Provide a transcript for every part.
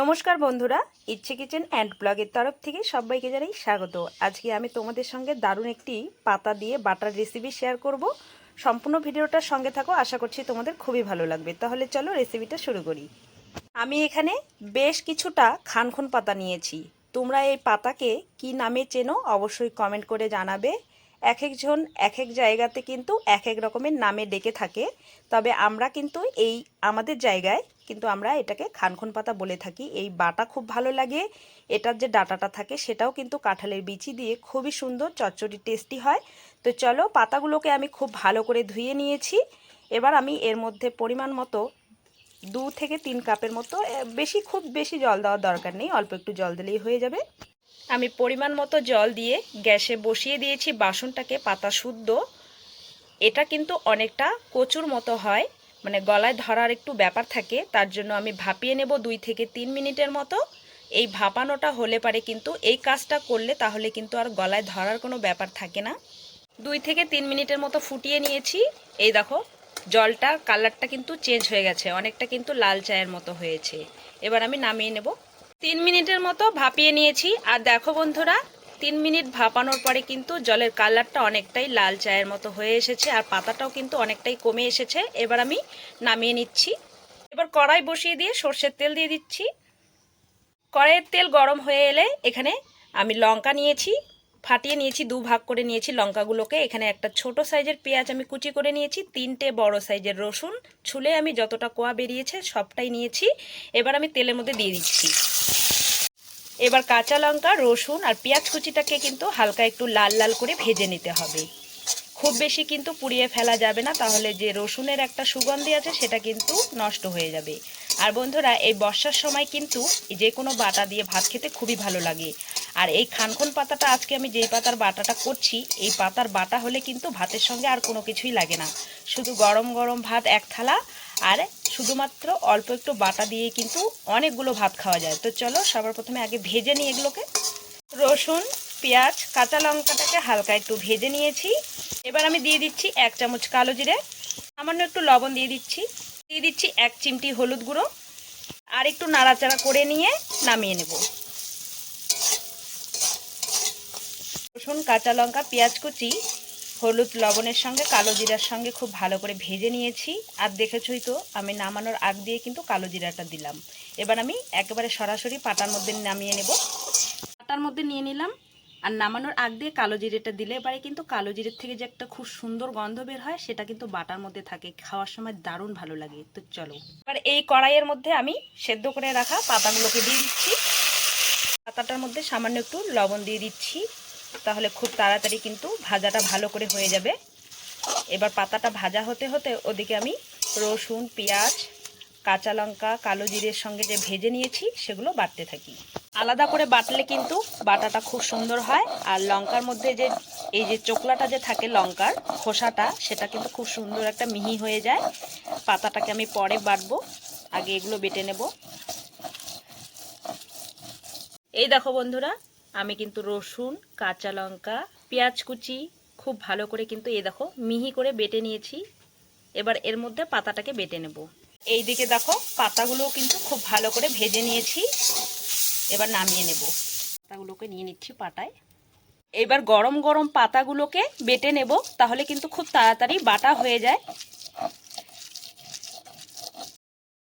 নমস্কার বন্ধুরা, ইচ্ছে কিচেন অ্যান্ড ব্লগের তরফ থেকে সবাইকে জানাই স্বাগত। আজকে আমি তোমাদের সঙ্গে দারুণ একটি পাতা দিয়ে বাটার রেসিপি শেয়ার করব। সম্পূর্ণ ভিডিওটার সঙ্গে থাকো, আশা করছি তোমাদের খুবই ভালো লাগবে। তাহলে চলো রেসিপিটা শুরু করি। আমি এখানে বেশ কিছুটা খানখুন পাতা নিয়েছি। তোমরা এই পাতাকে কি নামে চেনো অবশ্যই কমেন্ট করে জানাবে। এক একজন এক এক জায়গাতে কিন্তু এক এক রকমের নামে ডেকে থাকে। তবে আমরা কিন্তু এই আমাদের জায়গায় কিন্তু আমরা এটাকে খানখন পাতা বলে থাকি। এই বাটা খুব ভালো লাগে। এটার যে ডাটাটা থাকে সেটাও কিন্তু কাঁঠালের বিচি দিয়ে খুবই সুন্দর, চচ্চড়ি, টেস্টি হয়। তো চলো পাতাগুলোকে আমি খুব ভালো করে ধুয়ে নিয়েছি। এবার আমি এর মধ্যে পরিমাণ মতো দু থেকে তিন কাপের মতো বেশি খুব বেশি জল দেওয়ার দরকার নেই, অল্প একটু জল দিলেই হয়ে যাবে। আমি পরিমাণ মতো জল দিয়ে গ্যাসে বসিয়ে দিয়েছি, বাসনটাকে পাতা শুদ্ধ। এটা কিন্তু অনেকটা কচুর মতো হয়। মানে গলায় ধরার একটু ব্যাপার থাকে, তার জন্য আমি ভাপিয়ে নেব দুই থেকে তিন মিনিটের মতো। এই ভাপানোটা হলে পারে কিন্তু এই কাজটা করলে তাহলে কিন্তু আর গলায় ধরার কোনো ব্যাপার থাকে না। দুই থেকে তিন মিনিটের মতো ফুটিয়ে নিয়েছি। এই দেখো, জলটা, কালারটা কিন্তু চেঞ্জ হয়ে গেছে, অনেকটা কিন্তু লাল চায়ের মতো হয়েছে। এবার আমি নামিয়ে নেব। তিন মিনিটের মতো ভাপিয়ে নিয়েছি। আর দেখো বন্ধুরা তিন মিনিট ভাপানোর পরে কিন্তু জলের কালারটা অনেকটাই লাল চায়ের মতো হয়ে এসেছে আর পাতাটাও কিন্তু অনেকটাই কমে এসেছে। এবার আমি নামিয়ে নিচ্ছি। এবার কড়াই বসিয়ে দিয়ে সর্ষের তেল দিয়ে দিচ্ছি। কড়াইয়ের তেল গরম হয়ে এলে এখানে আমি লঙ্কা নিয়েছি, ফাটিয়ে নিয়েছি, দু ভাগ করে নিয়েছি লঙ্কাগুলোকে। এখানে একটা ছোট সাইজের পেঁয়াজ আমি কুচি করে নিয়েছি, তিনটে বড় সাইজের রসুন। ছুলে আমি যতটা কোয়া বেরিয়েছে সবটাই নিয়েছি। এবার আমি তেলের মধ্যে দিয়ে দিচ্ছি। এবার কাঁচা লঙ্কা, রসুন আর পেঁয়াজ কুচিটাকে কিন্তু হালকা একটু লাল লাল করে ভেজে নিতে হবে। খুব বেশি কিন্তু পুড়িয়ে ফেলা যাবে না, তাহলে যে রসুনের একটা সুগন্ধি আছে সেটা কিন্তু নষ্ট হয়ে যাবে। আর বন্ধুরা, এই বর্ষার সময় কিন্তু যে কোনো বাটা দিয়ে ভাত খেতে খুবই ভালো লাগে। আর এই খানখন পাতাটা, আজকে আমি যেই পাতার বাটাটা করছি, এই পাতার বাটা হলে কিন্তু ভাতের সঙ্গে আর কোনো কিছুই লাগে না। শুধু গরম গরম ভাত এক থালা আর, শুধুমাত্র অল্প একটু বাটা দিয়ে কিন্তু অনেকগুলো ভাত খাওয়া যায়। তো চলো, সবার প্রথমে আগে ভেজে নিই এগুলোকে। রসুন, পেঁয়াজ, কাঁচা লঙ্কাটাকে হালকা একটু ভেজে নিয়েছি। এবার আমি দিয়ে দিচ্ছি এক চামচ কালো জিরে, সামান্য একটু লবণ দিয়ে দিচ্ছি। দিয়ে দিচ্ছি এক চিমটি হলুদ গুঁড়ো। আর একটু নাড়াচাড়া করে নিয়ে নামিয়ে নেব। রসুন, কাঁচা লঙ্কা, পেঁয়াজ কুচি হলুদ লবণের সঙ্গে, কালো জিরার সঙ্গে খুব ভালো করে ভেজে নিয়েছি। আর দেখেছই তো, আমি নামানোর আগ দিয়ে কিন্তু কালো জিরাটা দিলাম। এবার আমি একেবারে সরাসরি পাটার মধ্যে নামিয়ে নেব। পাটার মধ্যে নিয়ে নিলাম। আর নামানোর আগ দিয়ে কালো জিরেটা দিলে এবারে কিন্তু কালো জিরের থেকে যে একটা খুব সুন্দর গন্ধ বের হয়, সেটা কিন্তু বাটার মধ্যে থাকে। খাওয়ার সময় দারুণ ভালো লাগে। তো চলো। এবার এই কড়াইয়ের মধ্যে আমি সেদ্ধ করে রাখা পাতাগুলোকে দিয়ে দিচ্ছি। পাতাটার মধ্যে সামান্য একটু লবণ দিয়ে দিচ্ছি। তাহলে খুব তাড়াতাড়ি কিন্তু ভাজাটা ভালো করে হয়ে যাবে। এবার পাতাটা ভাজা হতে হতে ওদিকে আমি রসুন, পেঁয়াজ, কাঁচা লঙ্কা, কালো জিরের সঙ্গে যে ভেজে নিয়েছি সেগুলো বাটতে থাকি। আলাদা করে বাটলে কিন্তু বাটাটা খুব সুন্দর হয় আর লঙ্কার মধ্যে যে, এই যে চোকলাটা যে থাকে লঙ্কার খোসাটা, সেটা কিন্তু খুব সুন্দর একটা মিহি হয়ে যায়। পাতাটাকে আমি পরে বাটবো, আগে এগুলো বেটে নেব। এই দেখো বন্ধুরা আমি কিন্তু রসুন, কাঁচা লঙ্কা, পেঁয়াজ কুচি খুব ভালো করে কিন্তু এই দেখো মিহি করে বেটে নিয়েছি। এবার এর মধ্যে পাতাটাকে বেটে নেব। এই দিকে দেখো পাতাগুলোও কিন্তু খুব ভালো করে ভেজে নিয়েছি। এবার নামিয়ে নেব। পাতাগুলোকে নিয়ে নিচ্ছি পাটায়। এবার গরম গরম পাতাগুলোকে বেটে নেব, তাহলে কিন্তু খুব তাড়াতাড়ি বাটা হয়ে যায়।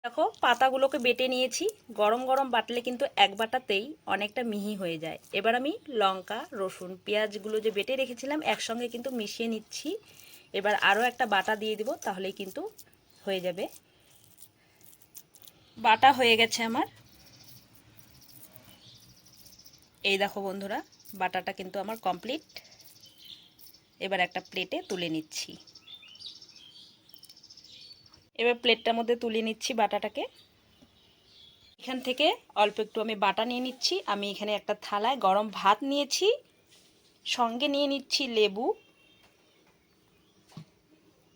দেখো, পাতাগুলোকে বেটে নিয়েছি। গরম গরম বাটলে কিন্তু এক বাটাতেই অনেকটা মিহি হয়ে যায়। এবার আমি লঙ্কা, রসুন, পেঁয়াজগুলো যে বেটে রেখেছিলাম, একসঙ্গে কিন্তু মিশিয়ে নিচ্ছি। এবার আরও একটা বাটা দিয়ে দিব, তাহলেই কিন্তু হয়ে যাবে। বাটা হয়ে গেছে আমার। এই দেখো বন্ধুরা, বাটাটা কিন্তু আমার কমপ্লিট। এবার একটা প্লেটে তুলে নিচ্ছি। এবার প্লেটটার মধ্যে তুলে নিচ্ছি বাটাটাকে। এখান থেকে অল্প একটু আমি বাটা নিয়ে নিচ্ছি। আমি এখানে একটা থালায় গরম ভাত নিয়েছি, সঙ্গে নিয়ে নিচ্ছি লেবু।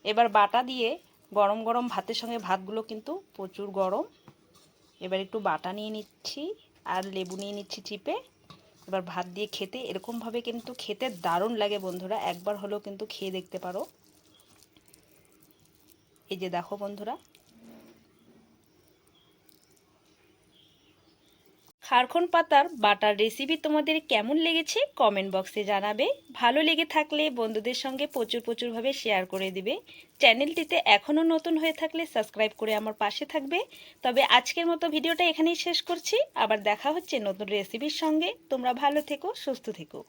এবার বাটা দিয়ে গরম গরম ভাতের সঙ্গে ভাতগুলো কিন্তু প্রচুর গরম। এবার একটু বাটা নিয়ে নিচ্ছি আর লেবু নিয়ে নিচ্ছি চিপে। এবার ভাত দিয়ে খেতে এরকমভাবে কিন্তু খেতে দারুণ লাগে বন্ধুরা। একবার হলেও কিন্তু খেয়ে দেখতে পারো। এই যে দেখো বন্ধুরা। খারখন পাতার বাটার রেসিপি তোমাদের কেমন লেগেছে কমেন্ট বক্সে জানাবে। ভালো লেগে থাকলে বন্ধুদের সঙ্গে প্রচুর প্রচুরভাবে শেয়ার করে দিবে। চ্যানেলটিতে এখনও নতুন হয়ে থাকলে সাবস্ক্রাইব করে আমার পাশে থাকবে। তবে আজকের মতো ভিডিওটা এখানেই শেষ করছি। আবার দেখা হচ্ছে নতুন রেসিপির সঙ্গে। তোমরা ভালো থেকো, সুস্থ থেকো।